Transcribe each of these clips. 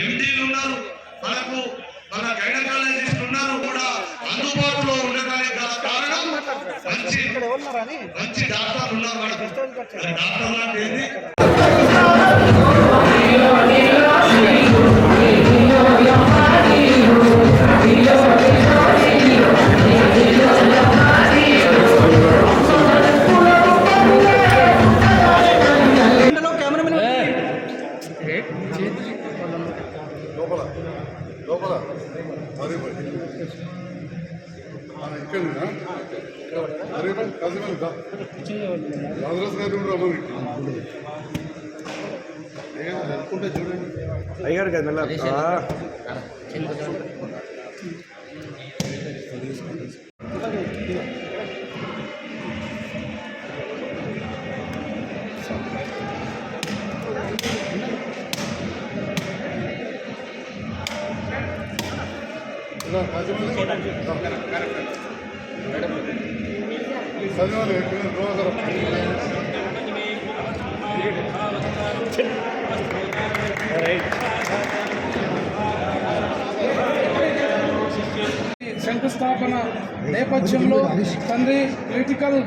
ఎండీలు ఉన్నారు మనకు మన గైనకాలజిస్ట్ ఉన్నారు కూడా అందుబాటులో ఉండడానికి గల కారణం మంచి మంచి డాక్టర్లు ఉన్నారు మనకు డాక్టర్లు అరే కాసేపు రాజరాజు గారు రమ్మని అనుకుంటే చూడండి అయ్యాడు కదా మెల్ల ఇలా కాసేపు చదివాలి రోజు శంకుస్థాపన నేపథ్యంలో తండ్రి క్రిటికల్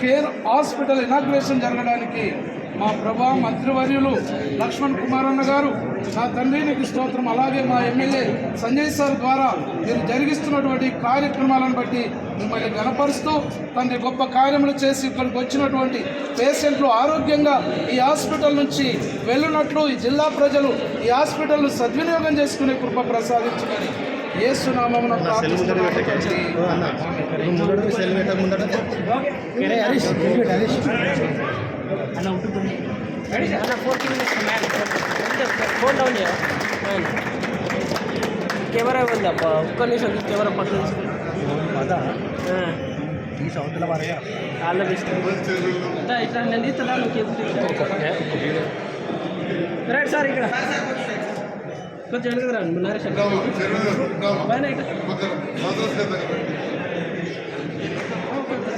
కేర్ హాస్పిటల్ ఇనాగ్రేషన్ జరగడానికి మా ప్రభా మంత్రివర్యులు లక్ష్మణ్ కుమార్ అన్న గారు నా తండ్రి నీకు స్తోత్రం. అలాగే మా ఎమ్మెల్యే సంజయ్ సార్ ద్వారా మీరు జరిగిస్తున్నటువంటి కార్యక్రమాలను బట్టి మిమ్మల్ని గనపరుస్తూ తండ్రి గొప్ప కార్యములు చేసి ఇక్కడికి వచ్చినటువంటి పేషెంట్లు ఆరోగ్యంగా ఈ హాస్పిటల్ నుంచి వెళ్ళినట్లు ఈ జిల్లా ప్రజలు ఈ హాస్పిటల్ను సద్వినియోగం చేసుకునే కృప ప్రసాదించమని ఏసునామమున ప్రార్థిస్తున్నాము తండ్రి. అన్న four minutes ma'am. Phone down చేయ కెమెరా ఉంది అబ్బా ఒక్క నిమిషం కెమెరా పక్కన ఆల్ బెస్ట్ ఇట్లా నేను తీస్తున్నా నువ్వు రైట్ సార్ ఇక్కడ కొంచెం వెనక రండి నరేష్ పైన ఇక్కడ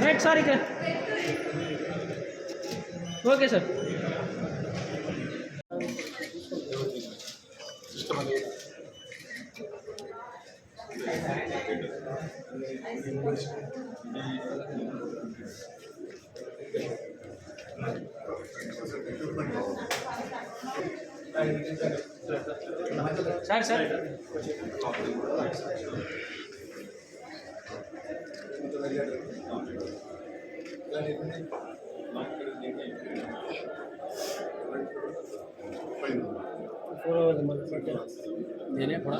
రైట్ సార్ ఇక్కడ ఓకే సార్ సార్ సార్ నేనే కూడా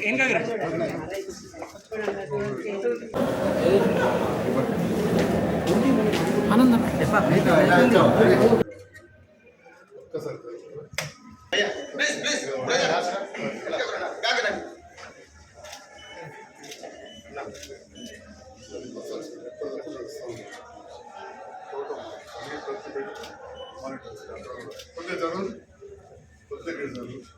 ಹೆಂಗ ఆనందం ఒక్కసారి కొద్దిగా చదువు కొద్దిగా చదువు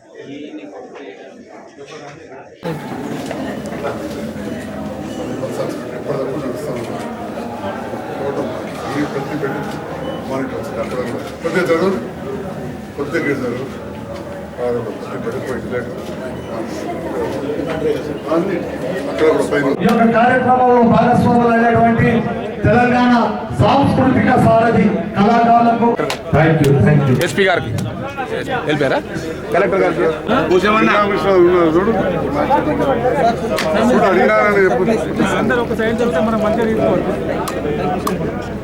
ఈ ప్రతి పెట్టి మానిటర్ వస్తుంది అక్కడ కొద్దిగా చదువు కొద్దిగా చదువు అక్కడ కూడా పైన ఈ యొక్క కార్యక్రమంలో భాగస్వాములు అయినటువంటి తెలంగాణ సాంస్కృతిక సారథి కళాకారులకు thank you thank you SP గారికి. వెళ్ళిపోయారా కలెక్టర్ చెప్పు.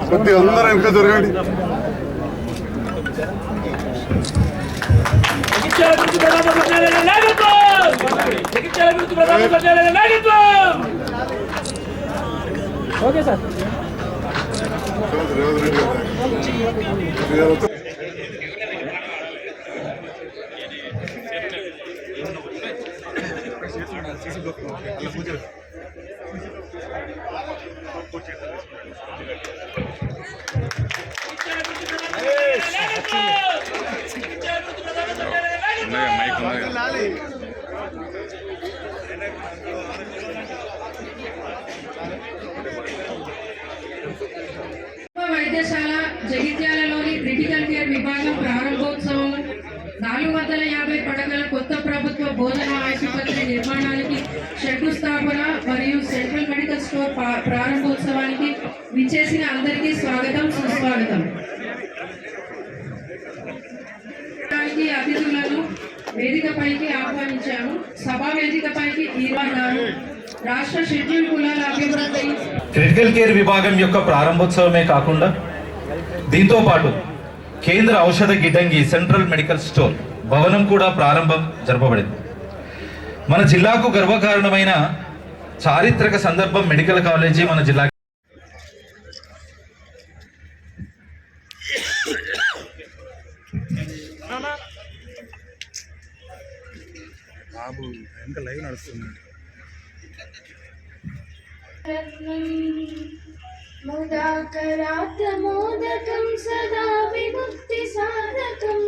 కొద్దిగా అందరూ వెనక జరగండి జగిత్యాల గురించి అలా రెడ్డి గారు జగిత్యాల గురించి మైక్ ఉన్నది కదా. వైద్యశాల జగిత్యాలలోని క్రిటికల్ కేర్ విభాగం ప్రారంభోత్సవం నాలుగు వందల యాభై పడగల కొత్త ప్రభుత్వ బోధన ఆసుపత్రి నిర్మాణానికి శంకుస్థాపన మరియు సెంట్రల్ ప్రారంభోత్సవానికి విచ్చేసిన అందరికీ స్వాగతం సుస్వాగతం. దానికి అతిథులను వేదికపైకి ఆహ్వానించాము సభా వేదికపైకి ఈరోజు రాష్ట్ర షెడ్యూల్ కులాల అభివృద్ధి. క్రిటికల్ కేర్ విభాగం యొక్క ప్రారంభోత్సవమే కాకుండా దీంతో పాటు కేంద్ర ఔషధ గిడ్డంగి సెంట్రల్ మెడికల్ స్టోర్ భవనం కూడా ప్రారంభం జరపబడింది. మన జిల్లాకు గర్వకారణమైన చారిత్రక సందర్భం మెడికల్ కాలేజీ మన జిల్లా मुदाकरात्मोदकं सदा विमुक्तिसाधकं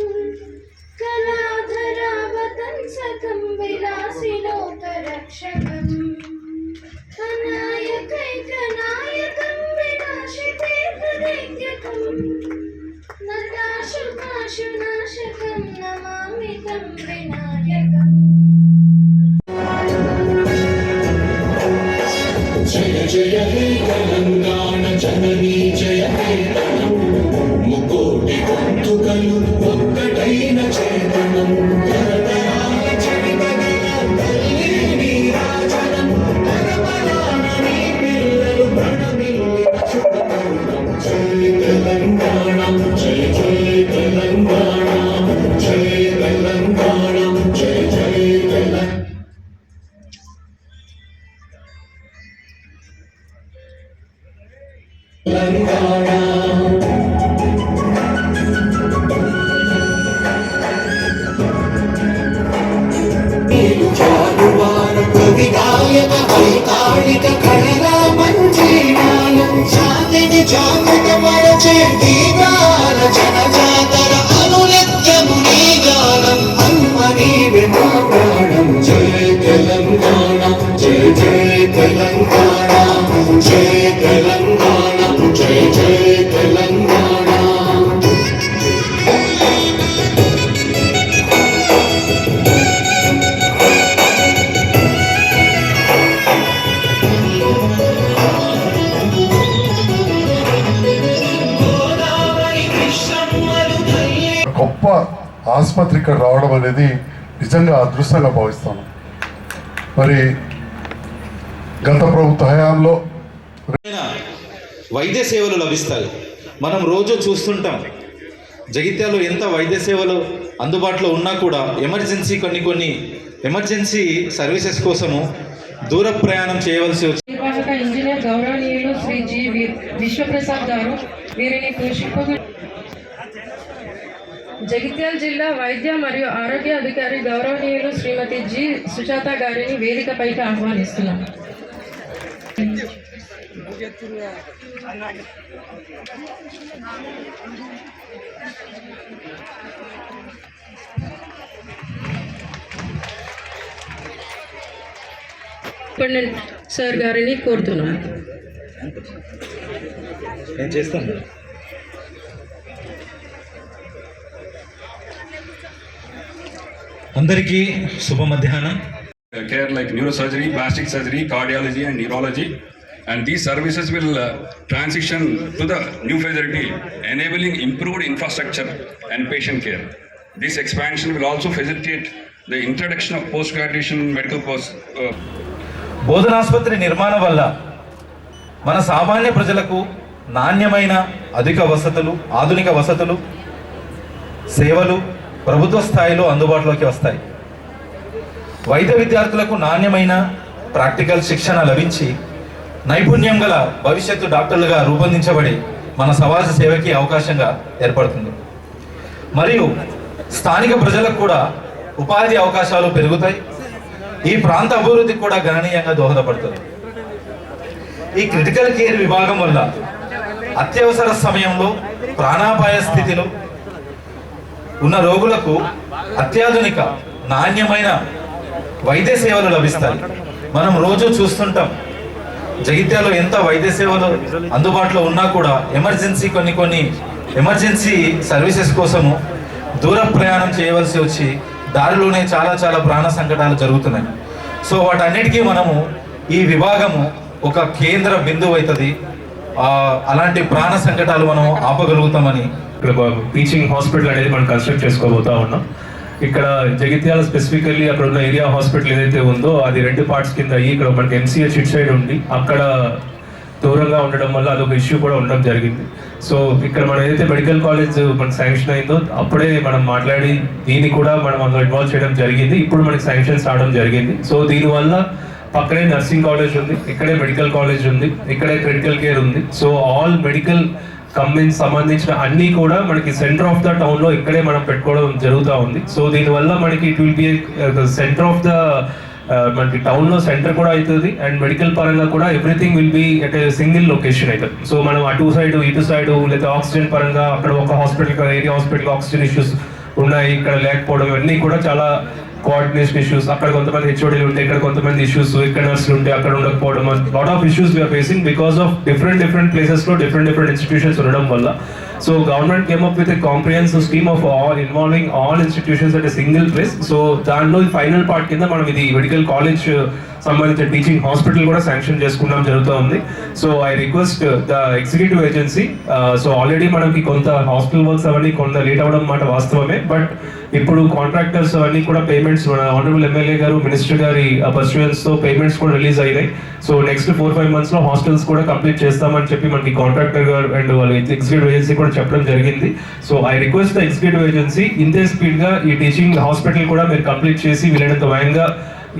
Let it go. గొప్ప ఆసుపత్రి ఇక్కడ రావడం అనేది నిజంగా అదృష్టంగా భావిస్తాను. మరి గత ప్రభుత్వ హయాంలో వైద్య సేవలు లభిస్తాయి. మనం రోజు చూస్తుంటాం. జగిత్యాలో ఎంత వైద్య సేవలు అందుబాటులో ఉన్నా కూడా ఎమర్జెన్సీ కొన్ని కొన్ని ఎమర్జెన్సీ సర్వీసెస్ కోసము దూర ప్రయాణం చేయవలసి వచ్చి నిర్వాహక ఇంజనీర్ గౌరవనీయులు శ్రీ జి విశ్వప్రసాద్ గారు వీరిని పుష్పగు జగిత్యాల జిల్లా వైద్య మరియు ఆరోగ్య అధికారి గౌరవనీయులు శ్రీమతి జి సుజాత గారిని వేదికపైకి ఆహ్వానిస్తున్నాం. సూపరింటెండెంట్ సార్ గారిని కోరుతున్నాను నేను చేస్తాను అందరికీ శుభ మధ్యాహ్నం. Care like neuro surgery plastic surgery cardiology and neurology and these services will transition to the new facility enabling improved infrastructure and patient care this expansion will also facilitate the introduction of post graduation medical course బోధనాస్పత్రి నిర్మాణం వల్ల మన సామాన్య ప్రజలకు నాణ్యమైన అధిక వసతులు ఆధునిక వసతులు సేవలు ప్రభుత్వ స్థాయిలో అందుబాటులోకి వస్తాయి. వైద్య విద్యార్థులకు నాణ్యమైన ప్రాక్టికల్ శిక్షణ లభించి నైపుణ్యం గల భవిష్యత్తు డాక్టర్లుగా రూపొందించబడి మన సమాజ సేవకి అవకాశంగా ఏర్పడుతుంది. మరియు స్థానిక ప్రజలకు కూడా ఉపాధి అవకాశాలు పెరుగుతాయి. ఈ ప్రాంత అభివృద్ధికి కూడా గణనీయంగా దోహదపడుతుంది. ఈ క్రిటికల్ కేర్ విభాగం వల్ల అత్యవసర సమయంలో ప్రాణాపాయ స్థితిలో ఉన్న రోగులకు అత్యాధునిక నాణ్యమైన వైద్య సేవలు లభిస్తాయి. మనం రోజు చూస్తుంటాం జగిత్యాలో ఎంత వైద్య సేవలు అందుబాటులో ఉన్నా కూడా ఎమర్జెన్సీ కొన్ని కొన్ని ఎమర్జెన్సీ సర్వీసెస్ కోసము దూర ప్రయాణం చేయవలసి వచ్చి దారిలోనే చాలా చాలా ప్రాణ సంకటాలు జరుగుతున్నాయి. సో వాటన్నిటికీ మనము ఈ విభాగము ఒక కేంద్ర బిందువు అవుతుంది అలాంటి ప్రాణ సంకటాలు మనం ఆపగలుగుతామని ఇక్కడ టీచింగ్ హాస్పిటల్ అనేది మనం కన్స్ట్రక్ట్ చేసుకోబోతా ఉన్నాం. ఇక్కడ జగిత్యాల స్పెసిఫికల్లీ అక్కడ ఉన్న ఏరియా హాస్పిటల్ ఏదైతే ఉందో అది రెండు పార్ట్స్ కింద అయ్యి ఇక్కడ మనకి ఎంసీహెచ్ ఇట్ సైడ్ ఉంది. అక్కడ దూరంగా ఉండడం వల్ల అదొక ఇష్యూ కూడా ఉండడం జరిగింది. సో ఇక్కడ మనం ఏదైతే మెడికల్ కాలేజ్ మనకి శాంక్షన్ అయిందో అప్పుడే మనం మాట్లాడి దీన్ని కూడా మనం అందులో ఇన్వాల్వ్ చేయడం జరిగింది. ఇప్పుడు మనకి శాంక్షన్స్ రావడం జరిగింది. సో దీనివల్ల పక్కనే నర్సింగ్ కాలేజ్ ఉంది ఇక్కడే మెడికల్ కాలేజ్ ఉంది ఇక్కడే క్రిటికల్ కేర్ ఉంది. సో ఆల్ మెడికల్ కంపెనీస్ సంబంధించిన అన్ని కూడా మనకి సెంటర్ ఆఫ్ ద టౌన్లో ఇక్కడే మనం పెట్టుకోవడం జరుగుతూ ఉంది. సో దీనివల్ల మనకి it will be centre of the మనకి టౌన్లో సెంటర్ కూడా అవుతుంది అండ్ మెడికల్ పరంగా కూడా everything will be at single location అవుతుంది సో మనం అటు సైడ్ ఇటు సైడ్ లేదా ఆక్సిజన్ పరంగా అక్కడ ఒక hospital area hospital oxygen issues ఉన్నాయి ఇక్కడ లేకపోవడం ఇవన్నీ కూడా చాలా కోఆర్డినేషన్ ఇష్యూస్ అక్కడ కొంతమంది హెచ్ఓడీలు ఉంటే ఇక్కడ కొంతమంది ఇష్యూస్ ఇక్కడ నర్సులు ఉంటే అక్కడ ఉండకపోవడం. Lot of issues we're facing because of different different ప్లేసెస్లో డిఫరెంట్ డిఫరెంట్ ఇన్స్టిట్యూషన్స్ ఉండడం వల్ల so government came up with comprehensive scheme of all involving all institutions at single place so దానిలో ఫైనల్ పార్ట్ కింద మనం ఇది మెడికల్ కాలేజ్ సంబంధించిన teaching hospital కూడా sanction చేసుకున్నాం జరుగుతూ ఉంది so I request the executive agency so already మనకి కొంత హాస్పిటల్ వర్క్స్ అవన్నీ కొంత లేట్ అవ్వడం మాట వాస్తవమే. బట్ ఇప్పుడు కాంట్రాక్టర్స్ అవన్నీ కూడా పేమెంట్స్ మన ఆనరబుల్ ఎమ్మెల్యే గారు మినిస్టర్ గారి uh, తో పేమెంట్స్ కూడా రిలీజ్ అయినాయి. సో నెక్స్ట్ ఫోర్ ఫైవ్ మంత్స్లో హాస్టల్స్ కూడా కంప్లీట్ చేస్తామని చెప్పి మనకి కాంట్రాక్టర్ గారు అండ్ వాళ్ళ ఎగ్జిక్యూటివ్ ఏజెన్సీ కూడా చెప్పడం జరిగింది. So I request the executive agency ఇంతే స్పీడ్గా ఈ టీచింగ్ హాస్పిటల్ కూడా మీరు కంప్లీట్ చేసి వీలైనంత వేగంగా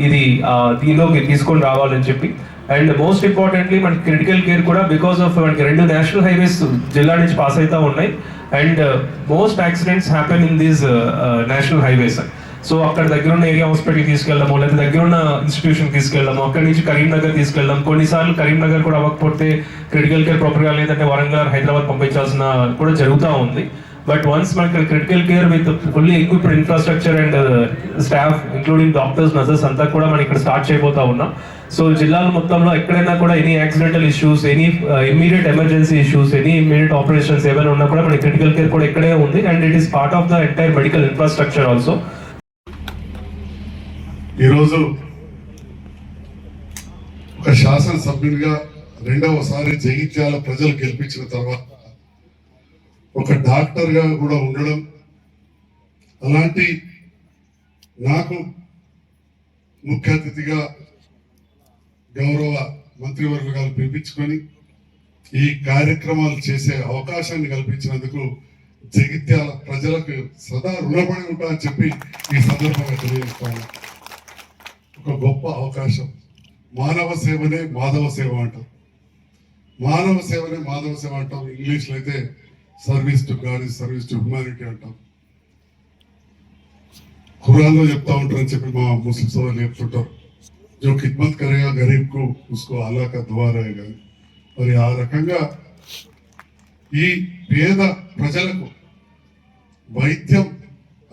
ఇది దీనిలోకి తీసుకొని రావాలని చెప్పి. అండ్ మోస్ట్ ఇంపార్టెంట్లీ మనకి క్రిటికల్ కేర్ కూడా బికాస్ ఆఫ్ మనకి రెండు నేషనల్ హైవేస్ జిల్లా నుంచి పాస్ అవుతూ ఉన్నాయి. And most accidents happen in these national highways so అక్కడ దగ్గర ఉన్న ఏరియా హాస్పిటల్ తీసుకెళ్ళడము లేదా దగ్గర ఉన్న ఇన్స్టిట్యూషన్ తీసుకెళ్ళడము అక్కడి నుంచి కరీంనగర్ తీసుకెళ్ళడం. కొన్నిసార్లు కరీంనగర్ కూడా అవ్వకపోతే క్రిటికల్ కేర్ ప్రాపర్గా లేదంటే వరంగల్ హైదరాబాద్ పంపించాల్సిన కూడా జరుగుతూ ఉంది. బట్ వన్స్ మనకి critical care with fully equipped infrastructure and staff including doctors nurses అంతా కూడా మనం ఇక్కడ స్టార్ట్ చేయబోతా ఉన్నాం. సో జిల్లాల మొత్తంలో ఎక్కడైనా కూడా any accidental issues any immediate emergency issues any immediate operations ఏమైనా ఉన్నా కూడా మన క్రిటికల్ కేర్ కూడా ఇక్కడే ఉంది. And it is part of the entire medical infrastructure also ఈరోజు ఒక శాసనసభ్యునిగా రెండవసారి జగిత్యాల ప్రజలు గెలిపించిన తర్వాత ఒక డాక్టర్గా కూడా ఉండడం అలాంటి నాకు ముఖ్య అతిథిగా గౌరవ మంత్రివర్గ గారు పిలిపించుకొని ఈ కార్యక్రమాలు చేసే అవకాశాన్ని కల్పించినందుకు జగిత్యాల ప్రజలకు సదా రుణపడి ఉంటా అని చెప్పి ఈ సందర్భంగా తెలియజేస్తాను ఒక గొప్ప అవకాశం. మానవ సేవనే మాధవ సేవ అంటాం. మానవ సేవనే మాధవ సేవ అంటాం. ఇంగ్లీష్లో అయితే service to God service to humanity అంటాం. ఖురాన్లో చెప్తా ఉంటారని చెప్పి మా ముస్లిం సోదరులు చెప్తుంటారు. జో ఖిద్మత్ కరేగా గరీబ్కు ఉస్కో అలాక ద్వారాయగా మరి ఆ రకంగా ఈ పేద ప్రజలకు వైద్యం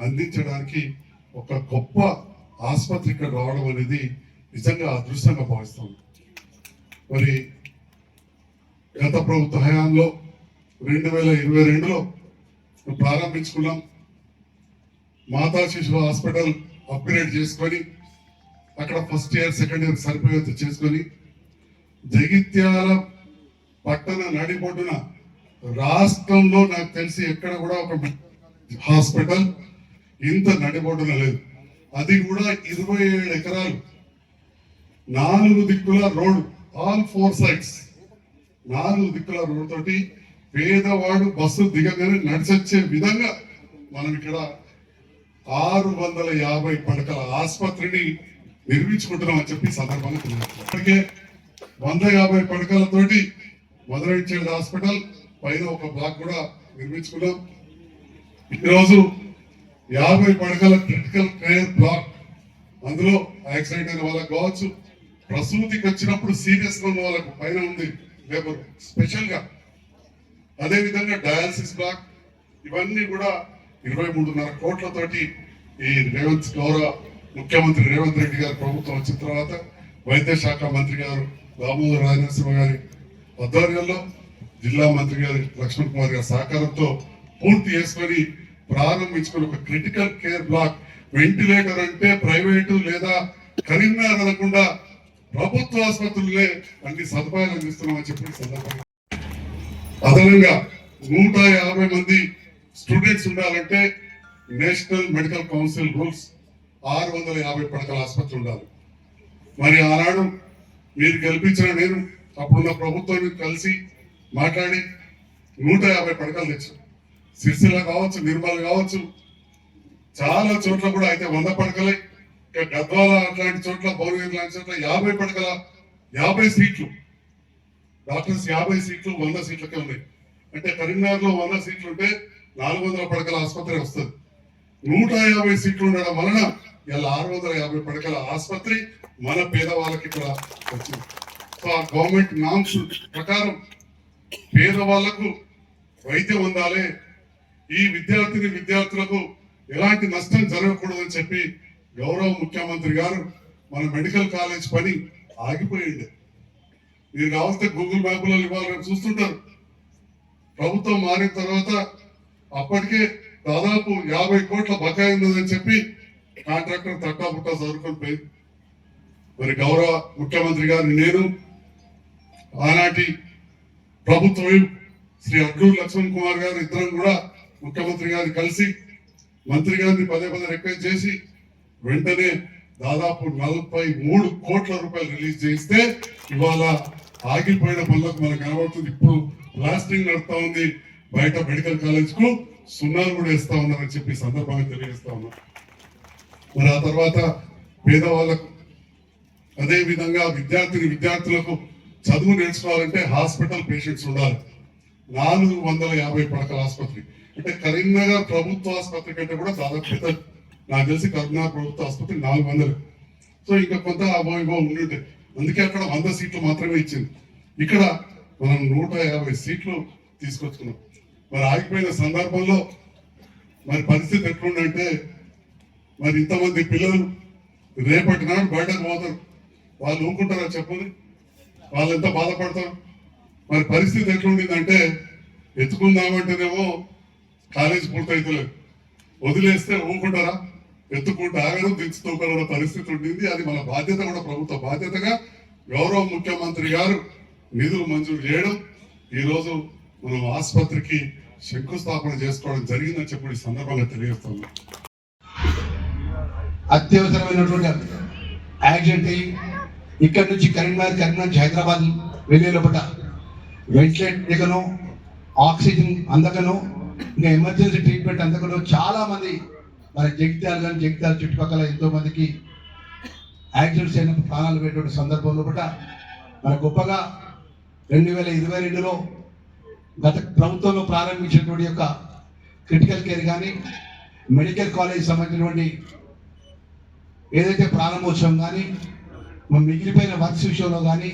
అందించడానికి ఒక గొప్ప ఆసుపత్రి ఇక్కడ రావడం అనేది నిజంగా అదృష్టంగా భావిస్తాం మరి గత ప్రభుత్వ హయాంలో రెండు వేల ఇరవై రెండులో ప్రారంభించుకున్నాం. మాతా శిశు హాస్పిటల్ అప్గ్రేడ్ చేసుకొని అక్కడ ఫస్ట్ ఇయర్ సెకండ్ ఇయర్ సరిపోయేంత చేసుకొని జగిత్యాల పట్టణ నడిబొడ్డున రాష్ట్రంలో నాకు తెలిసి ఎక్కడ కూడా ఒక హాస్పిటల్ ఇంత నడిబొడ్డున లేదు. అది కూడా ఇరవై ఏడు ఎకరాలు. నాలుగు దిక్కుల రోడ్ ఆల్ ఫోర్ సైడ్స్ నాలుగు దిక్కుల రోడ్ తోటి పేదవాడు బస్సు దిగగానే నడిచొచ్చే విధంగా మనం ఇక్కడ ఆరు వందల యాభై పడకల ఆసుపత్రిని నిర్మించుకుంటున్నాం అని చెప్పి సందర్భంగా ఇప్పటికే వంద యాభై పడకలతోటి మొదలైంచేది హాస్పిటల్ పైన ఒక బ్లాక్ కూడా నిర్మించుకున్నాం. ఈరోజు యాభై పడకల క్రిటికల్ కేర్ బ్లాక్ అందులో యాక్సిడెంట్ అయిన వాళ్ళకి కావచ్చు ప్రసూతికి వచ్చినప్పుడు సీరియస్ ఉన్న వాళ్ళకు పైన ఉంది లేబర్ స్పెషల్గా. అదే విధంగా డయాలసిస్ బ్లాక్ ఇవన్నీ కూడా ఇరవై మూడున్నర కోట్లతోటి ఈ రేవంత్ గౌరవ ముఖ్యమంత్రి రేవంత్ రెడ్డి గారు ప్రభుత్వం వచ్చిన తర్వాత వైద్య శాఖ మంత్రి గారు దామోదర రాజనరసింహ గారి ఆధ్వర్యంలో జిల్లా మంత్రి గారి లక్ష్మణ్ కుమార్ గారి సహకారంతో పూర్తి చేసుకొని ప్రారంభించుకుని ఒక క్రిటికల్ కేర్ బ్లాక్ వెంటిలేటర్ అంటే ప్రైవేటు లేదా కరీంనగర్ అనకుండా ప్రభుత్వ ఆసుపత్రులే అన్ని సదుపాయాలు అందిస్తున్నామని చెప్పి సందర్భంగా. అదనంగా నూట యాభై మంది స్టూడెంట్స్ ఉండాలంటే నేషనల్ మెడికల్ కౌన్సిల్ రూల్స్ ఆరు వందల యాభై పడకల ఆసుపత్రి ఉండాలి. మరి ఆనాడు మీరు కల్పించిన నేను అప్పుడున్న ప్రభుత్వాన్ని కలిసి మాట్లాడి నూట యాభై పడకలు తెచ్చాను సిరిసిల్ల కావచ్చు నిర్మల్ కావచ్చు చాలా చోట్ల కూడా అయితే వంద పడకలే. ఇక గద్వాల అట్లాంటి చోట్ల భువనగిరి లాంటి చోట్ల యాభై పడకల యాభై సీట్లు. డాక్టర్స్ యాభై సీట్లు వంద సీట్లకే ఉన్నాయి. అంటే కరీంనగర్లో వంద సీట్లు ఉంటే నాలుగు వందల పడకల ఆసుపత్రి వస్తుంది. నూట యాభై సీట్లు ఉండడం వలన ఇలా ఆరు వందల యాభై పడకల ఆసుపత్రి మన పేదవాళ్ళకి ఇక్కడ వచ్చింది. సో ఆ గవర్నమెంట్ నామ్స్ ప్రకారం పేదవాళ్ళకు వైద్యం ఉండాలి ఈ విద్యార్థిని విద్యార్థులకు ఎలాంటి నష్టం జరగకూడదని చెప్పి గౌరవ ముఖ్యమంత్రి గారు మన మెడికల్ కాలేజ్ పని ఆగిపోయింది. మీరు కావాల్సిన గూగుల్ మ్యాప్లలో ఇవాళ చూస్తుంటారు. ప్రభుత్వం మారిన తర్వాత అప్పటికే దాదాపు యాభై కోట్ల బకాయి ఉన్నదని చెప్పి కాంట్రాక్టర్ తట్టా పుట్టా చదువుకొని పోయింది. మరి గౌరవ ముఖ్యమంత్రి గారు నేను ఆనాటి ప్రభుత్వం శ్రీ అడ్లూరు లక్ష్మణ్ కుమార్ గారు ఇద్దరం కూడా ముఖ్యమంత్రి గారిని కలిసి మంత్రి గారిని పదే పదే రిక్వెస్ట్ చేసి వెంటనే దాదాపు నలభై మూడు కోట్ల రూపాయలు రిలీజ్ చేస్తే ఇవాళ ఆగిపోయిన పనులకు మనకు కనబడుతుంది. ఇప్పుడు ప్లాస్టింగ్ నడుతా ఉంది. బయట మెడికల్ కాలేజ్కు సున్నాలు కూడా ఇస్తా ఉన్నారని చెప్పి సందర్భంగా తెలియజేస్తా ఉన్నా. మరి ఆ తర్వాత పేదవాళ్ళకు అదే విధంగా విద్యార్థిని విద్యార్థులకు చదువు నేర్చుకోవాలంటే హాస్పిటల్ పేషెంట్స్ ఉండాలి. నాలుగు వందల యాభై పడకల ఆసుపత్రి. అంటే కరీంనగర్ ప్రభుత్వ ఆసుపత్రి కంటే కూడా దాదాపు నాకు తెలిసి కరీంనగర్ ప్రభుత్వ ఆసుపత్రి నాలుగు వందలు. సో ఇంకా కొంత అబో ఇవో ఉండి అందుకే అక్కడ వంద సీట్లు మాత్రమే ఇచ్చింది. ఇక్కడ మనం నూట యాభై సీట్లు తీసుకొచ్చుకున్నాం. మరి ఆగిపోయిన సందర్భంలో మరి పరిస్థితి ఎట్లుందంటే మరి ఇంతమంది పిల్లలు రేపటి నాడు బయటకు పోతారు. వాళ్ళు ఊరుకుంటారా చెప్పండి? వాళ్ళు ఎంత బాధపడతారు? మరి పరిస్థితి ఎట్లుండిందంటే ఎత్తుకుందామంటేనేమో కాలేజ్ పూర్తయితలేదు. వదిలేస్తే ఊరుకుంటారా? ఎత్తుకుంటూ ఆగడం దించుకోగల పరిస్థితి ఉండింది. అది మన బాధ్యత కూడా ప్రభుత్వ బాధ్యతగా గౌరవ ముఖ్యమంత్రి గారు నిధులు మంజూరు చేయడం ఈరోజు మనం ఆసుపత్రికి శంకుస్థాపన చేసుకోవడం జరిగిందని చెప్పి ఈ సందర్భంగా తెలియజేస్తున్నాం. అత్యవసరమైనటువంటి యాక్సిడెంట్ అయ్యి ఇక్కడి నుంచి కరీంనగర్ కరీంనగర్ నుంచి హైదరాబాద్ వెళ్ళే లోపల వెంటిలేటర్ దిగను ఆక్సిజన్ అందకను ఇంకా ఎమర్జెన్సీ ట్రీట్మెంట్ అందుకలో చాలా మంది మరి జగిత్యాలు కానీ జగిత్యాల చుట్టుపక్కల ఎంతో మందికి యాక్సిడెంట్స్ అయినప్పుడు ప్రాణాలు పెట్టే సందర్భంలో కూడా మన గొప్పగా రెండు వేల ఇరవై రెండులో గత ప్రభుత్వంలో ప్రారంభించినటువంటి యొక్క క్రిటికల్ కేర్ కానీ మెడికల్ కాలేజ్ సంబంధించినటువంటి ఏదైతే ప్రారంభోత్సవం కానీ మిగిలిపోయిన వర్క్స్ విషయంలో కానీ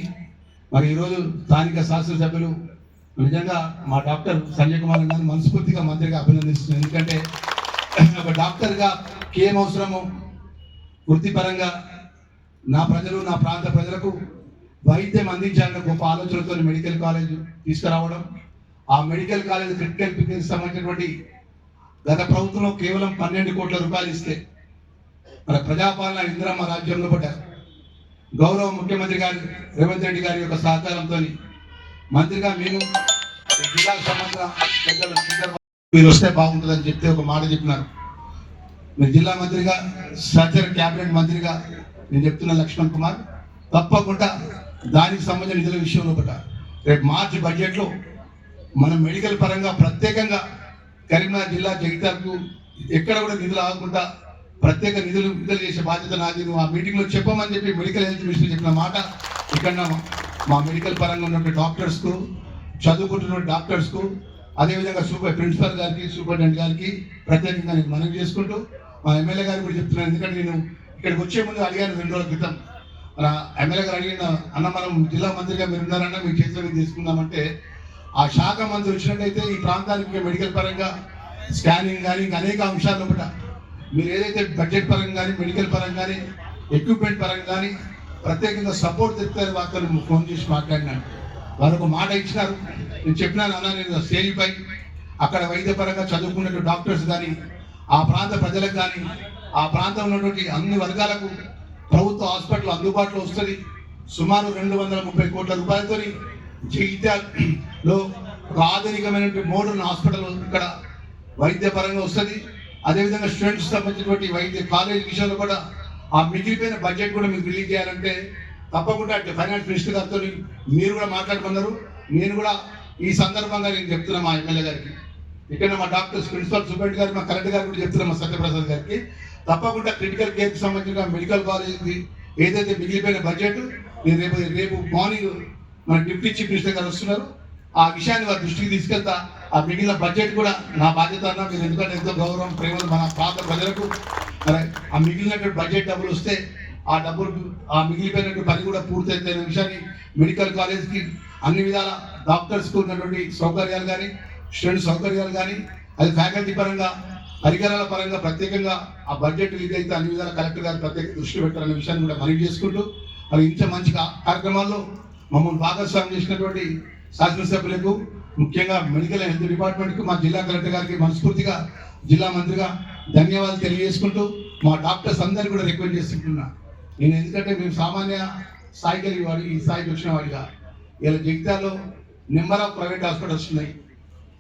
మరి ఈరోజు స్థానిక శాసనసభ్యులు నిజంగా మా డాక్టర్ సంజయ్ కుమార్ గారిని మనస్ఫూర్తిగా మంత్రిగా అభినందిస్తున్నాను. ఎందుకంటే ఒక డాక్టర్గా ఏం అవసరమో వృత్తిపరంగా నా ప్రజలు నా ప్రాంత ప్రజలకు వైద్యం అందించాలన్న గొప్ప ఆలోచనతో మెడికల్ కాలేజ్ తీసుకురావడం ఆ మెడికల్ కాలేజ్ క్రిటికల్ పిక్కి సంబంధించినటువంటి గత ప్రభుత్వంలో కేవలం పన్నెండు కోట్ల రూపాయలు ఇస్తే మన ప్రజాపాలన ఇందిరమ్మ రాజ్యంలో పడ్డ గౌరవ ముఖ్యమంత్రి గారు రేవంత్ రెడ్డి గారి యొక్క సహకారంతో మంత్రిగా మీరు జిల్లాకు సంబంధించిన పెద్దలు మీరు వస్తే బాగుంటుందని చెప్తే ఒక మాట చెప్పినారు. మీరు జిల్లా మంత్రిగా సచర్ క్యాబినెట్ మంత్రిగా నేను చెప్తున్న లక్ష్మణ్ కుమార్ తప్పకుండా దానికి సంబంధించిన నిధుల విషయంలో ఒకట. రేపు మార్చి బడ్జెట్లో మన మెడికల్ పరంగా ప్రత్యేకంగా కరీంనగర్ జిల్లా జగిత్యాలకు ఎక్కడ కూడా నిధులు ఆగకుండా ప్రత్యేక నిధులు విడుదల చేసే బాధ్యత నాది. నువ్వు ఆ మీటింగ్లో చెప్పమని చెప్పి మెడికల్ హెల్త్ మినిస్టర్ చెప్పిన మాట ఇక్కడ మా మెడికల్ పరంగా ఉన్నటువంటి డాక్టర్స్కు చదువుకుంటున్న డాక్టర్స్కు అదేవిధంగా సూపర్ ప్రిన్సిపల్ గారికి సూపరింటెండెంట్ గారికి ప్రత్యేకంగా నేను మనవి చేసుకుంటూ మా ఎమ్మెల్యే గారు కూడా చెప్తున్నాను. ఎందుకంటే నేను ఇక్కడికి వచ్చే ముందు అడిగాను రెండు రోజుల క్రితం. మన ఎమ్మెల్యే గారు అడిగిన అన్న మనం జిల్లా మంత్రిగా మీరు ఉన్నారన్న మీ చేతిలో తీసుకుందామంటే ఆ శాఖ మంత్రి వచ్చినట్టయితే ఈ ప్రాంతానికి మెడికల్ పరంగా స్కానింగ్ కానీ ఇంకా అనేక అంశాలు ఒకట మీరు ఏదైతే బడ్జెట్ పరంగా కానీ మెడికల్ పరంగా కానీ ఎక్విప్మెంట్ పరంగా కానీ ప్రత్యేకంగా సపోర్ట్ చెప్తారు వాళ్ళు ఫోన్ చేసి మాట్లాడినాను వారు ఒక మాట ఇచ్చినారు. నేను చెప్పినాను అన్న నేను స్టేజ్ అక్కడ వైద్యపరంగా చదువుకున్నటువంటి డాక్టర్స్ కానీ ఆ ప్రాంత ప్రజలకు కానీ ఆ ప్రాంతంలో ఉన్నటువంటి అన్ని వర్గాలకు ప్రభుత్వ హాస్పిటల్ అందుబాటులో వస్తుంది. సుమారు రెండు వందల ముప్పై కోట్ల రూపాయలతో జగిత్యాలలో ఒక ఆధునికమైనటువంటి మోడర్న్ హాస్పిటల్ ఇక్కడ వైద్యపరంగా వస్తుంది. అదేవిధంగా స్టూడెంట్స్ సంబంధించినటువంటి వైద్య కాలేజ్ విషయంలో కూడా ఆ మిగిలిపోయిన బడ్జెట్ కూడా మీకు రిలీజ్ చేయాలంటే తప్పకుండా అంటే ఫైనాన్స్ మినిస్టర్ గారితో మీరు కూడా మాట్లాడుకున్నారు. నేను కూడా ఈ సందర్భంగా నేను చెప్తున్నా మా ఎమ్మెల్యే గారికి. ఇక్కడ మా డాక్టర్స్ ప్రిన్సిపల్ సూపరింటెండెంట్ గారు మా కలెక్టర్ గారు కూడా చెప్తున్నా మా సత్యప్రసాద్ గారికి. తప్పకుండా క్రిటికల్ కేర్కి సంబంధించిన మెడికల్ కాలేజీ ఏదైతే మిగిలిపోయిన బడ్జెట్ నేను రేపు రేపు మార్నింగ్ మన డిప్యూటీ చీఫ్ మినిస్టర్ గారు వస్తున్నారు. ఆ విషయాన్ని వారి దృష్టికి తీసుకెళ్తా. ఆ మిగిలిన బడ్జెట్ కూడా నా బాధ్యత అన్న మీరు ఎందుకంటే ఎంతో గౌరవం ప్రేమలు మన ప్రాంత ప్రజలకు. మరి ఆ మిగిలినటువంటి బడ్జెట్ డబ్బులు వస్తే ఆ డబ్బులు ఆ మిగిలిపోయినటువంటి పని కూడా పూర్తయితే విషయాన్ని మెడికల్ కాలేజ్కి అన్ని విధాల డాక్టర్స్కి ఉన్నటువంటి సౌకర్యాలు కానీ స్టూడెంట్ సౌకర్యాలు కానీ అది ఫ్యాకల్టీ పరంగా పరికరాల పరంగా ప్రత్యేకంగా ఆ బడ్జెట్ రిలీజ్ అయితే అన్ని విధాల కలెక్టర్ గారు ప్రత్యేక దృష్టి పెట్టాలనే విషయాన్ని కూడా మనవి చేసుకుంటూ మరి ఇంత మంచి కార్యక్రమాల్లో మమ్మల్ని భాగస్వామ్యం చేసినటువంటి శాసనసభ్యులకు ముఖ్యంగా మెడికల్ హెల్త్ డిపార్ట్మెంట్కి మా జిల్లా కలెక్టర్ గారికి మనస్ఫూర్తిగా జిల్లా మంత్రిగా ధన్యవాదాలు తెలియజేసుకుంటూ మా డాక్టర్స్ అందరినీ కూడా రిక్వెస్ట్ చేసుకుంటున్నా నేను ఎందుకంటే మేము సామాన్య స్థాయికి వెళ్ళి వాడి ఈ స్థాయికి వచ్చిన వాడిగా. ఇలా జగిత్యాలో నెంబర్ ఆఫ్ ప్రైవేట్ హాస్పిటల్స్ ఉన్నాయి.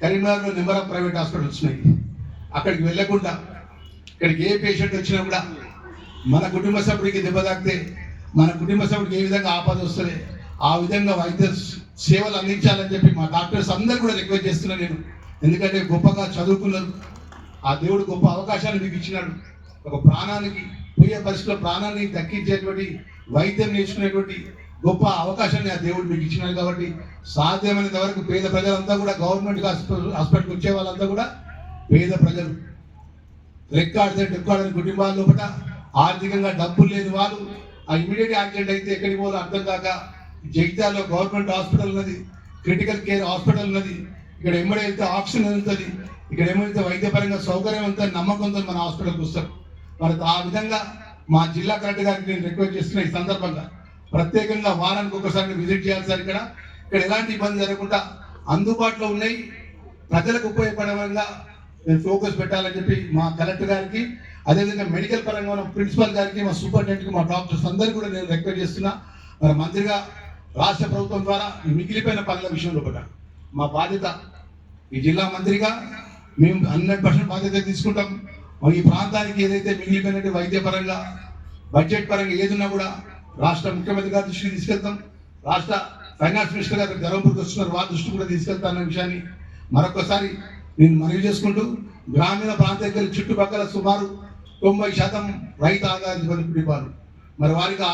కరీంనగర్లో నెంబర్ ఆఫ్ ప్రైవేట్ హాస్పిటల్స్ ఉన్నాయి. అక్కడికి వెళ్ళకుండా ఇక్కడికి ఏ పేషెంట్ వచ్చినా కూడా మన కుటుంబ సభ్యుడికి దెబ్బ తాకితే మన కుటుంబ సభ్యుడికి ఏ విధంగా ఆపద వస్తుంది ఆ విధంగా వైద్య సేవలు అందించాలని చెప్పి మా డాక్టర్స్ అందరు కూడా రిక్వెస్ట్ చేస్తున్నా నేను. ఎందుకంటే గొప్పగా చదువుకున్నారు. ఆ దేవుడు గొప్ప అవకాశాన్ని మీకు ఇచ్చినాడు. ఒక ప్రాణానికి పోయే పరిస్థితిలో ప్రాణాన్ని దక్కించేటువంటి వైద్యం నేర్చుకునేటువంటి గొప్ప అవకాశాన్ని ఆ దేవుడు మీకు ఇచ్చినాడు కాబట్టి సాధ్యమైనంత వరకు పేద ప్రజలంతా కూడా గవర్నమెంట్ హాస్పిటల్ హాస్పిటల్కి వచ్చే వాళ్ళంతా కూడా పేద ప్రజలు. రెక్కాడితే డెక్కాడని కుటుంబాల లోపల ఆర్థికంగా డబ్బులు లేని వాళ్ళు ఆ ఇమీడియట్ యాక్సిడెంట్ అయితే ఎక్కడికి పోవాలో అర్థం కాక జగిత్యాలలో గవర్నమెంట్ హాస్పిటల్ ఉన్నది క్రిటికల్ కేర్ హాస్పిటల్ ఉన్నది ఇక్కడ ఎమ్మడి వెళ్తే ఆక్సిజన్ వెళ్తుంది ఇక్కడ ఏమైతే వైద్యపరంగా సౌకర్యం ఉంటే నమ్మకంతో మన హాస్పిటల్కి వస్తారు మరి ఆ విధంగా మా జిల్లా కలెక్టర్ గారికి నేను రిక్వెస్ట్ చేస్తున్న ఈ సందర్భంగా. ప్రత్యేకంగా వారానికి ఒకసారి విజిట్ చేయాలి సార్ ఇక్కడ. ఇక్కడ ఎలాంటి ఇబ్బంది జరగకుండా అందుబాటులో ఉన్నాయి. ప్రజలకు ఉపయోగపడే విధంగా నేను ఫోకస్ పెట్టాలని చెప్పి మా కలెక్టర్ గారికి అదేవిధంగా మెడికల్ పరంగా ఉన్న ప్రిన్సిపల్ గారికి మా సూపరింటెండెంట్కి మా డాక్టర్స్ అందరికీ కూడా నేను రిక్వెస్ట్ చేస్తున్నా. మరి మంత్రిగా రాష్ట్ర ప్రభుత్వం ద్వారా మిగిలిపోయిన పనుల విషయంలో కూడా మా బాధ్యత ఈ జిల్లా మంత్రిగా మేము హండ్రెడ్ పర్సెంట్ బాధ్యత తీసుకుంటాం. ఈ ప్రాంతానికి ఏదైతే మిగిలిపోయినట్టు వైద్యపరంగా బడ్జెట్ పరంగా ఏదున్నా కూడా రాష్ట్ర ముఖ్యమంత్రి గారి దృష్టికి తీసుకెళ్తాం. రాష్ట్ర ఫైనాన్స్ మినిస్టర్ గారు ధర్మపురికి వస్తున్నారు. వారి దృష్టి కూడా తీసుకెళ్తానన్న విషయాన్ని మరొకసారి నేను మనవి చేసుకుంటూ గ్రామీణ ప్రాంతాల చుట్టుపక్కల సుమారు తొంభై శాతం రైతు ఆదాయ కుటుంబాలు మరి వారికి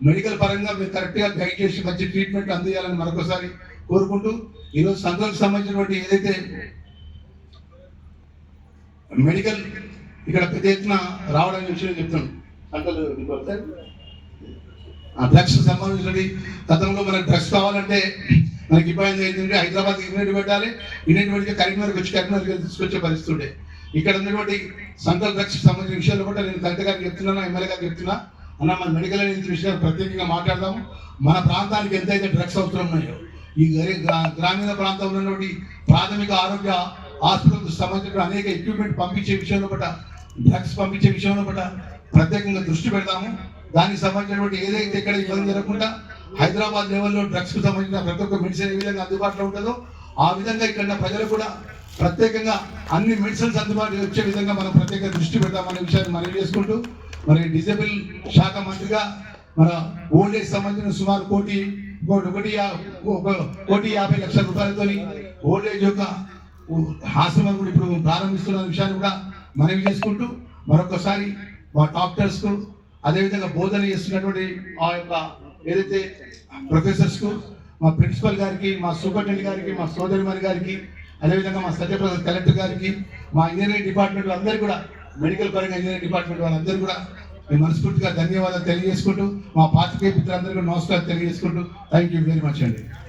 మెడికల్ పరంగా మీరు కరెక్ట్గా గైడ్ చేసి మంచి ట్రీట్మెంట్ అందించాలని మరొకసారి కోరుకుంటూ ఈరోజు సంఘాలకు సంబంధించినటువంటి ఏదైతే మెడికల్ ఇక్కడ పెద్ద ఎత్తున రావడం విషయం చెప్తాను సంఘాలు సార్ ఆ డ్రగ్స్ సంబంధించినది గతంలో మనకు డ్రగ్స్ కావాలంటే మనకి ఇబ్బంది ఏంటంటే హైదరాబాద్ యూనిట్ పెట్టాలి. యూనిట్ పెడితే కరీంనగర్కి వచ్చి కరీంనగర్కి తీసుకొచ్చే పరిస్థితి ఉండే. ఇక్కడ ఉన్నటువంటి సంకల్ డ్రగ్స్ సంబంధించిన విషయాలు కూడా నేను కలెక్టర్ గారికి చెప్తున్నాను ఎమ్మెల్యే గారికి చెప్తున్నా. అన్న మన మెడికల్ అనేది విషయాలు ప్రత్యేకంగా మాట్లాడదాము. మన ప్రాంతానికి ఎంతైతే డ్రగ్స్ అవసరం ఉన్నాయో ఈ గ్రామీణ ప్రాంతంలో ఉన్నటువంటి ప్రాథమిక ఆరోగ్య ఆసుపత్రులకు సంబంధించిన అనేక ఎక్విప్మెంట్ పంపించే విషయంలో పట్ల డ్రగ్స్ పంపించే విషయంలో పట్ల ప్రత్యేకంగా దృష్టి పెడతాము. దానికి సంబంధించినటువంటి ఏదైతే ఇక్కడ ఇబ్బంది జరగకుండా హైదరాబాద్ లెవెల్లో డ్రగ్స్కు సంబంధించిన ప్రతి ఒక్క మెడిసిన్ ఏ విధంగా అందుబాటులో ఉంటుందో ఆ విధంగా ఇక్కడ ప్రజలు కూడా ప్రత్యేకంగా అన్ని మెడిసిన్స్ అందుబాటులో వచ్చే విధంగా మనం ప్రత్యేక దృష్టి పెడతామనే విషయాన్ని మనం చేసుకుంటూ మరి డిజేబుల్ శాఖ మంత్రిగా మన ఓల్డ్ ఏజ్ సంబంధించిన సుమారు కోటి ఒకటి ఒక కోటి యాభై లక్షల రూపాయలతో ఓల్డ్ ఏజ్ యొక్క ఆశ్రమం కూడా ఇప్పుడు ప్రారంభిస్తున్న విషయాన్ని కూడా మనవి చేసుకుంటూ మరొకసారి మా డాక్టర్స్కు అదేవిధంగా బోధన చేస్తున్నటువంటి ఆ యొక్క ఏదైతే ప్రొఫెసర్స్కు మా ప్రిన్సిపల్ గారికి మా సూపరింటెండెంట్ గారికి మా సోదరిమణి గారికి అదేవిధంగా మా సత్యప్రసాద్ కలెక్టర్ గారికి మా ఇంజనీరింగ్ డిపార్ట్మెంట్ అందరికీ కూడా మెడికల్ పరంగా ఇంజనీరింగ్ డిపార్ట్మెంట్ వాళ్ళందరూ కూడా మేము మనస్ఫూర్తిగా ధన్యవాదాలు తెలియజేసుకుంటూ మా పాత్రికేయ మిత్రులందరికీ నమస్కారం తెలియజేసుకుంటూ థ్యాంక్ యూ వెరీ మచ్ అండి.